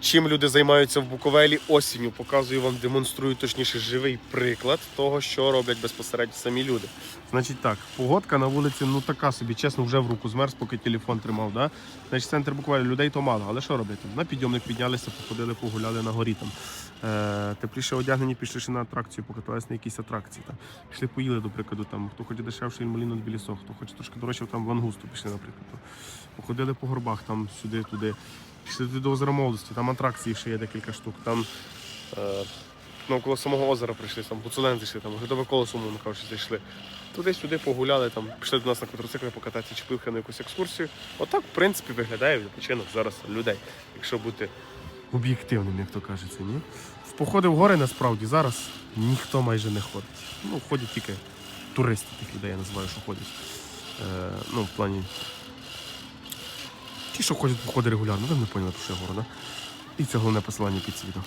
чим люди займаються в Буковелі осінню. Показую вам, демонструю точніше живий приклад того, що роблять безпосередньо самі люди. Значить так, погодка на вулиці, ну така собі, чесно, вже в руку змерз, поки телефон тримав. Да? Значить, центр Буковелі, людей то мало, але що робити? На підйомник піднялися, походили, погуляли на горі там. Е, тепліше одягнені, пішли ще на атракцію, покаталися на якісь атракції. Там. Пішли поїли, до прикладу, там, хто хоче дешевше інмаліну білісок, хто хоче трошки дорожче, там в Ангусту пішли, наприклад. Походили по горбах, там сюди, туди. Пішли до озера молодості, там атракцій ще є декілька штук. Там е, навколо самого озера прийшли, там Гуцулен зайшли, там Гридове колесо, мовно кажучи, зайшли. Туди-сюди погуляли, там, пішли до нас на квадроциклі покататися, чи поїхали на якусь екскурсію. Отак, в принципі, виглядає відпочинок зараз людей, якщо бути об'єктивним, як то кажеться, ні? В походи в гори насправді зараз ніхто майже не ходить. Ну, ходять тільки туристи, тих людей я називаю, що ходять. Е, ну, в плані. Ті, що ходять походи регулярно, ви не поняли, про що я говорю, да? І це головне посилання під відео.